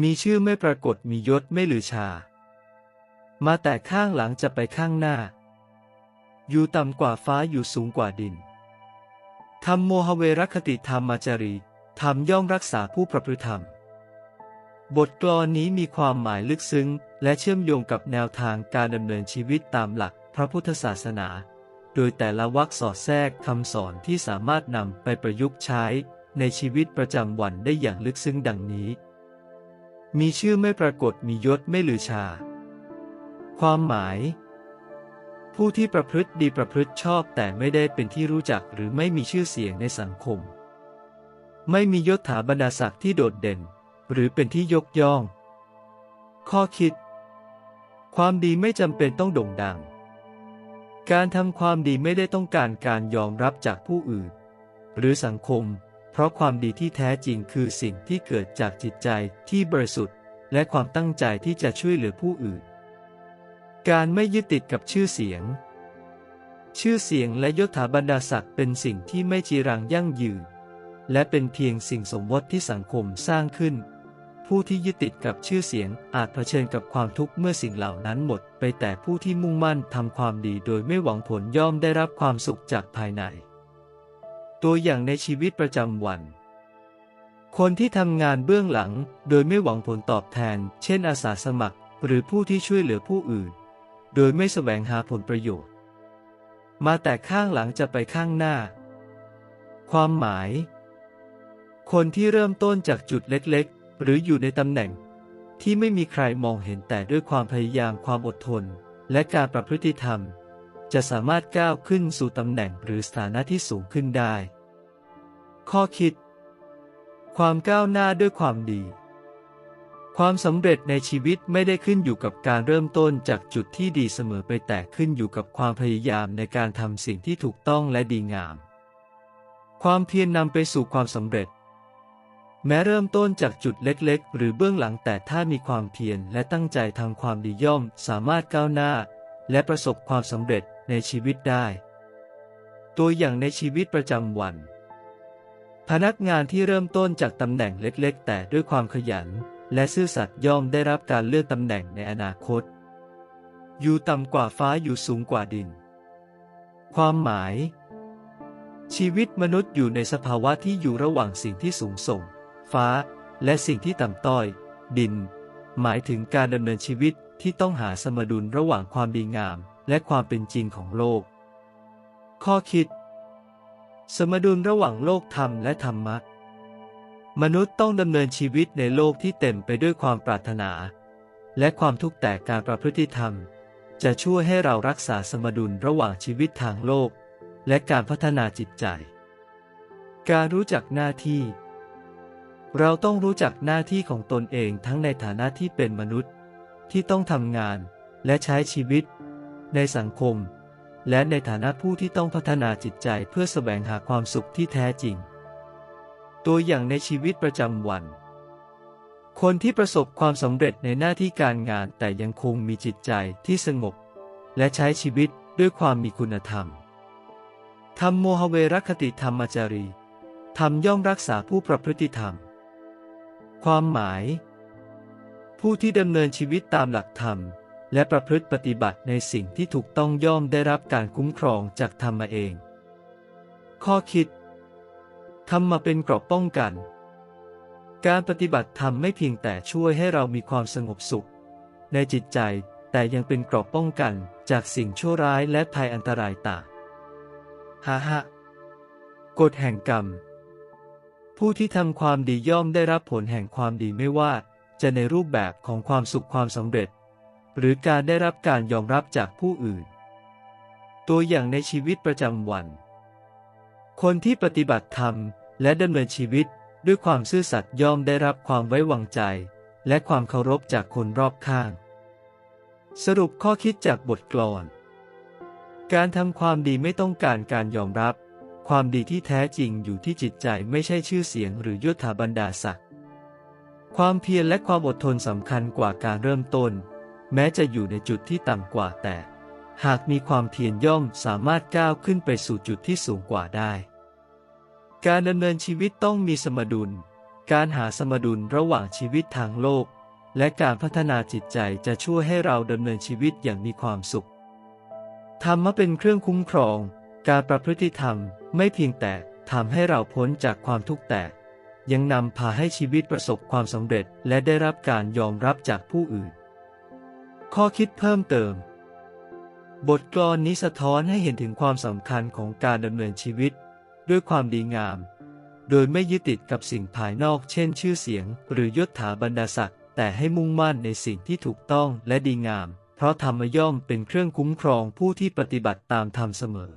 มีชื่อไม่ปรากฏมียศไม่หรือชา มาแต่ข้างหลังจะไปข้างหน้า อยู่ต่ำกว่าฟ้าอยู่สูงกว่าดินธรรมโมหเวรคติธรรมมาจารีธรรมย่อมรักษาผู้ประพฤติธรรม บทกลอนนี้มีความหมายลึกซึ้ง และเชื่อมโยงกับแนวทางการดำเนินชีวิตตามหลักพระพุทธศาสนา โดยแต่ละวรรคสอดแทรกคำสอนที่สามารถนำไปประยุกต์ใช้ในชีวิตประจำวันได้อย่างลึกซึ้งดังนี้ มีชื่อไม่ปรากฏมียศไม่ลือชา ความหมาย ผู้ที่ประพฤติดีประพฤติชอบแต่ไม่ได้เป็นที่รู้จักหรือไม่มีชื่อเสียงในสังคม ไม่มียศถาบรรดาศักดิ์ที่โดดเด่น หรือเป็นที่ยกย่อง ข้อคิด ความดีไม่จำเป็นต้องโด่งดัง การทำความดีไม่ได้ต้องการการยอมรับจากผู้อื่น หรือสังคม เพราะความดีที่แท้จริงคือสิ่งที่เกิดจากจิตใจที่บริสุทธิ์ และความตั้งใจที่จะช่วยเหลือผู้อื่น การไม่ยึดติดกับชื่อเสียง ชื่อเสียงและยศถาบรรดาศักดิ์เป็นสิ่งที่ไม่จีรังยั่งยืน และเป็นเพียงสิ่งสมมติที่สังคมสร้างขึ้น ผู้ที่ยึดติดกับชื่อเสียงอาจเผชิญกับความทุกข์เมื่อสิ่งเหล่านั้นหมด ไปแต่ผู้ที่มุ่งมั่นทำความดีโดยไม่หวังผลย่อมได้รับความสุขจากภายใน ตัวอย่างในชีวิตประจำวัน คนที่ทำงานเบื้องหลัง โดยไม่หวังผลตอบแทน เช่นอาสาสมัคร หรือผู้ที่ช่วยเหลือผู้อื่น โดยไม่แสวงหาผลประโยชน์ มาแต่ข้างหลังจะไปข้างหน้า ความหมาย คนที่เริ่มต้นจากจุดเล็กๆ หรืออยู่ในตำแหน่งที่ไม่มีใครมองเห็นแต่ด้วยความพยายามความอดทน และการประพฤติธรรม จะสามารถก้าวขึ้นสู่ตำแหน่งหรือสถานะที่สูงขึ้นได้ ข้อคิด ความก้าวหน้าด้วยความดี ความสำเร็จในชีวิตไม่ได้ขึ้นอยู่กับการเริ่มต้นจากจุดที่ดีเสมอไปแต่ขึ้นอยู่กับความพยายามในการทำสิ่งที่ถูกต้องและดีงาม ความเพียรนนำไปสู่ความสำเร็จ แม้เริ่มต้นจากจุดเล็กๆ หรือเบื้องหลังแต่ถ้ามีความเพียรและตั้งใจทำความดีย่อมสามารถก้าวหน้าและประสบความสำเร็จ ในชีวิตได้ ตัวอย่างในชีวิตประจำวัน พนักงานที่เริ่มต้นจากตำแหน่งเล็กๆ แต่ด้วยความขยัน และซื่อสัตย์ย่อมได้รับการเลื่อนตำแหน่งในอนาคต อยู่ต่ำกว่าฟ้าอยู่สูงกว่าดิน ความหมาย ชีวิตมนุษย์อยู่ในสภาวะที่อยู่ระหว่างสิ่งที่สูงส่ง ฟ้า และสิ่งที่ต่ำต้อย ดิน หมายถึงการดำเนินชีวิตที่ต้องหาสมดุลระหว่างความดีงาม และความเป็นจริงของโลก ข้อคิด สมดุลระหว่างโลกธรรมและธรรมะ มนุษย์ต้องดำเนินชีวิตในโลกที่เต็มไปด้วยความปรารถนา และความทุกข์แต่การประพฤติธรรม จะช่วยให้เรารักษาสมดุลระหว่างชีวิตทางโลก และการพัฒนาจิตใจ การรู้จักหน้าที่ เราต้องรู้จักหน้าที่ของตนเองทั้งในฐานะที่เป็นมนุษย์ ที่ต้องทำงานและใช้ชีวิต ในสังคม และในฐานะผู้ที่ต้องพัฒนาจิตใจเพื่อแสวงหาความสุขที่แท้จริง ตัวอย่างในชีวิตประจำวัน คนที่ประสบความสำเร็จในหน้าที่การงานแต่ยังคงมีจิตใจที่สงบ และใช้ชีวิตด้วยความมีคุณธรรม ธรรมโมหเวรคติธรรมจารี ธรรมย่อมรักษาผู้ประพฤติธรรม ความหมาย ผู้ที่ดำเนินชีวิตตามหลักธรรม และประพฤติปฏิบัติในสิ่งที่ถูกต้องย่อมได้รับการคุ้มครองจากธรรมเอง ข้อคิดธรรมมาเป็นเกราะป้องกัน การปฏิบัติธรรมไม่เพียงแต่ช่วยให้เรามีความสงบสุข ในจิตใจแต่ยังเป็นเกราะป้องกันจากสิ่งชั่วร้ายและภัยอันตรายต่างฮ่าฮะกฎแห่งกรรม ผู้ที่ทำความดีย่อมได้รับผลแห่งความดีไม่ว่า จะในรูปแบบของความสุขความสำเร็จ หรือการได้รับการยอมรับจากผู้อื่น ตัวอย่างในชีวิตประจำวัน คนที่ปฏิบัติธรรมและดำเนินชีวิตด้วยความซื่อสัตย์ย่อมได้รับความไว้วางใจ และความเคารพจากคนรอบข้าง สรุปข้อคิดจากบทกลอน การทำความดีไม่ต้องการการยอมรับ ความดีที่แท้จริงอยู่ที่จิตใจไม่ใช่ชื่อเสียงหรือยศถาบรรดาศักดิ์ความเพียรและความอดทนสำคัญกว่าการเริ่มต้น แม้จะอยู่ในจุดที่ต่ำกว่าแต่ หากมีความเพียรย่อมสามารถก้าวขึ้นไปสู่จุดที่สูงกว่าได้ การดำเนินชีวิตต้องมีสมดุล การหาสมดุลระหว่างชีวิตทางโลก และการพัฒนาจิตใจจะช่วยให้เราดำเนินชีวิตอย่างมีความสุข ธรรมะเป็นเครื่องคุ้มครอง การประพฤติธรรมไม่เพียงแต่ทำให้เราพ้นจากความทุกข์แต่ยังนำพาให้ชีวิตประสบความสำเร็จและได้รับการยอมรับจากผู้อื่น ข้อคิดเพิ่มเติม บทกลอนนี้สะท้อนให้เห็นถึงความสำคัญของการดำเนินชีวิต ด้วยความดีงาม โดยไม่ยึดติดกับสิ่งภายนอกเช่นชื่อเสียง หรือยศถาบรรดาศักดิ์แต่ให้มุ่งมั่นในสิ่งที่ถูกต้องและดีงาม เพราะธรรมย่อมเป็นเครื่องคุ้มครองผู้ที่ปฏิบัติตามธรรมเสมอ